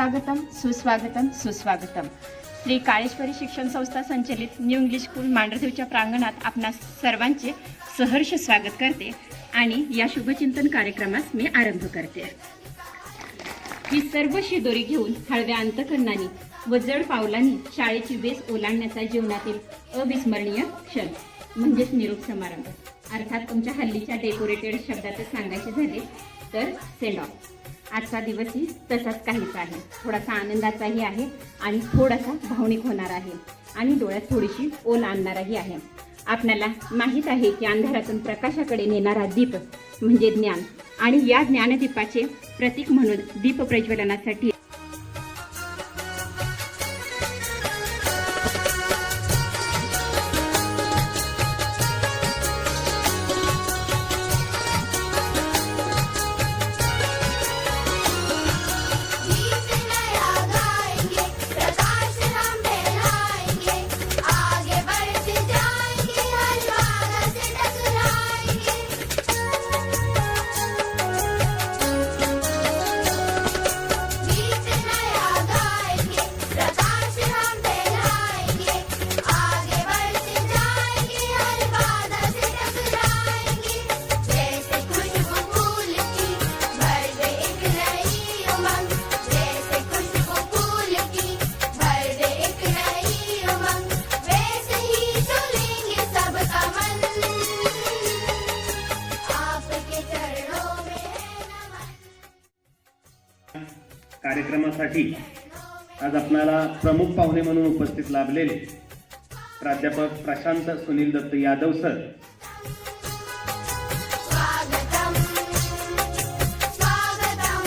सुस्वागतम सुस्वागतम सुस्वागतम. श्री काळेश्वरी शिक्षण संस्था संचलित न्यू इंग्लिश स्कूल मांढरदेवच्या प्रांगणात आपणा सर्वांचे सहर्ष स्वागत करते आणि या शुभचिंतन कार्यक्रमास मी आरंभ करते. ही सर्व शिदोरी घेऊन हळव्या अंतकरणाने व जड पावलांनी शाळेची वेस ओलांडण्याचा जीवनातील अविस्मरणीय क्षण म्हणजेच निरोप समारंभ. अर्थात तुमच्या हल्लीच्या डेकोरेटेड शब्दातच सांगायचे झाले तर सेंड ऑफ आजचा दिवसही तसाच काहीच आहे. थोडासा आनंदाचाही आहे आणि थोडासा भावनिक होणार आहे. आणि डोळ्यात थोडीशी ओल आणणाराही आहे. आपल्याला माहीत आहे की अंधारातून प्रकाशाकडे नेणारा दीप म्हणजे ज्ञान. आणि या ज्ञानदीपाचे प्रतीक म्हणून दीप प्रज्वलनासाठी कार्यक्रमासाठी आज आपणाला प्रमुख पाहुणे म्हणून उपस्थित लाभलेले प्राध्यापक प्रशांत सुनील दत्त यादव सर. स्वागतम. स्वागतम.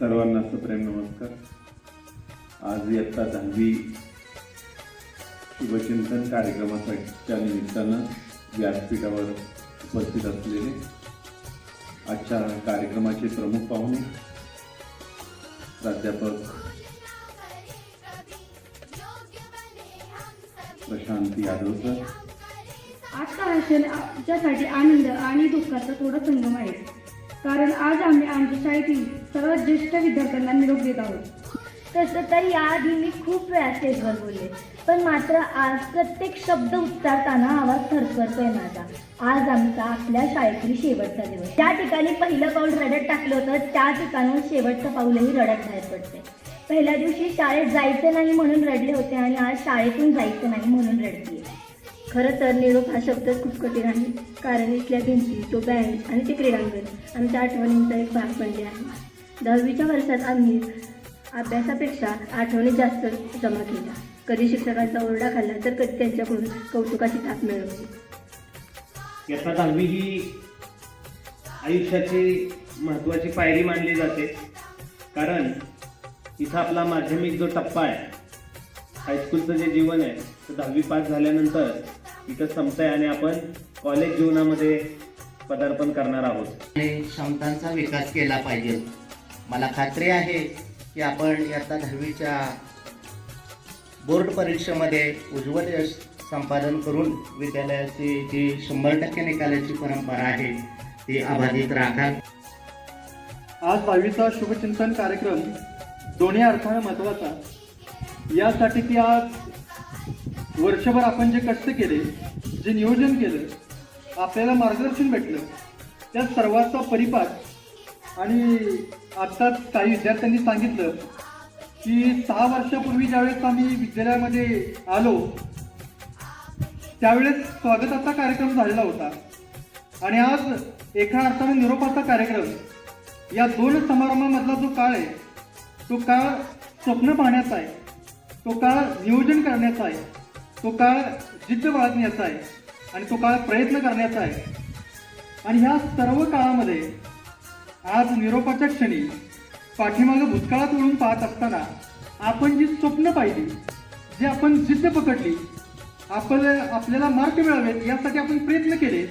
सर्वांना सप्रेम नमस्कार. आज इयत्ता दहावी शुभचिंतन कार्यक्रमाच्या निमित्तानं व्यासपीठावर उपस्थित असलेले आजच्या कार्यक्रमाचे प्रमुख पाहुणे प्राध्यापक प्रशांत यादव सर. आजचा विषय आमच्यासाठी आनंद आणि दुःखाचा थोडा संगम आहे. कारण आज आम्ही आमच्या शाळेतील सर्वात ज्येष्ठ विद्यार्थ्यांना निरोप देत आहोत. तसं तर याआधी मी खूप वेळा स्टेजवर बोलले पण मात्र आज प्रत्येक शब्द उच्चारताना आवाज थरथरतोय माझा. आज आमचा आपल्या शाळेतील शेवटचा दिवस. ज्या ठिकाणी पहिलं पाऊल रडत टाकलं होतं त्या ठिकाणून शेवटचं पाऊलही रडत बाहेर पडते पहिल्या दिवशी शाळेत जायचं नाही म्हणून रडले होते आणि आज शाळेतून जायचं नाही म्हणून रडते खरं तर निरोप हा शब्दच खूप कठीण आहे. कारण इथल्या भिंती तो बँक आणि ते क्रीडांगण आमच्या आठवणींचा एक भाग बनले आहे. दहावीच्या वर्षात आम्ही अभ्यासापेक्षा आठवणी जास्त जमा केल्या कधी शिक्षकांचा ओरडा खाल्ला तर कधी त्यांच्याकडून कौतुकाची थाप मिळवली. इयत्ता दहावी ही आयुष्याची महत्त्वाची पायरी मानली जाते. कारण इथं आपला माध्यमिक जो टप्पा आहे हायस्कूलचं जे जीवन आहे ते दहावी पास झाल्यानंतर इथं संपतंय आणि आपण कॉलेज जीवनामध्ये पदार्पण करणार आहोत. आणि क्षमतांचा विकास केला पाहिजे. मला खात्री आहे की आपण इयत्ता दहावीच्या बोर्ड परीक्षेमध्ये उज्ज्वल यश संपादन करून विद्यालयाची जी शंभर टक्के निकालाची परंपरा आहे ती अबाधित राखाल. आज दहावीचा शुभचिंतन कार्यक्रम दोन्ही अर्थानं महत्त्वाचा. यासाठी की आज वर्षभर आपण जे कष्ट केले जे नियोजन केलं आपल्याला मार्गदर्शन भेटलं त्या सर्वाचा परिपाठ आणि आत्ताच काही विद्यार्थ्यांनी सांगितलं की सहा वर्षापूर्वी ज्यावेळेस आम्ही विद्यालयामध्ये आलो त्यावेळेस स्वागताचा कार्यक्रम झालेला होता. आणि आज एका अर्थाने निरोपाचा कार्यक्रम. या दोन समारंभामधला जो काळ आहे तो काळ स्वप्न पाहण्याचा आहे तो काळ नियोजन करण्याचा आहे तो काळ जिद्द बाळगण्याचा आहे आणि तो काळ प्रयत्न करण्याचा आहे. आणि ह्या सर्व काळामध्ये आज निरोपाच्या क्षणी पाठीमागं भूतकाळात वळून पाहत असताना आपण जी स्वप्न पाहिली जी आपण जिद्द पकडली आपल्या आपल्याला मार्क मिळावेत यासाठी आपण प्रयत्न केले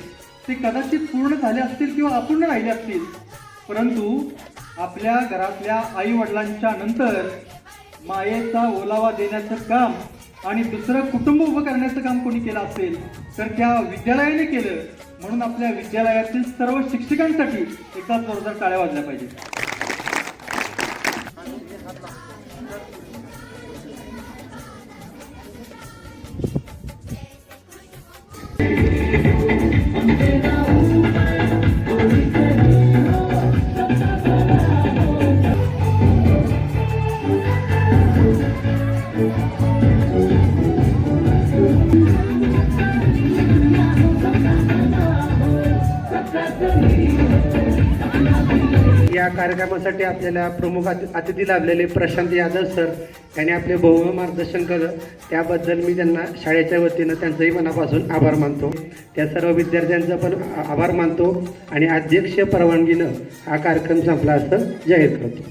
ते कदाचित पूर्ण झाले असतील किंवा अपूर्ण राहिले असतील. परंतु आपल्या घरातल्या आई वडिलांच्या नंतर मायेचा ओलावा देण्याचं काम आणि दुसरं कुटुंब उभं करण्याचं काम कोणी केलं असेल तर त्या विद्यालयाने केलं. म्हणून आपल्या विद्यालयातील सर्व शिक्षकांसाठी एकदा जोरदार टाळ्या वाजल्या पाहिजे या कार्यक्रमासाठी आपल्याला प्रमुख अतिथी लाभलेले प्रशांत यादव सर यांनी आपले भव्य मार्गदर्शन केलं. त्याबद्दल मी त्यांना शाळेच्या वतीनं त्यांचंही मनापासून आभार मानतो. त्या सर्व विद्यार्थ्यांचा पण आभार मानतो आणि अध्यक्ष परवानगीनं हा कार्यक्रम संपला असं जाहीर करतो.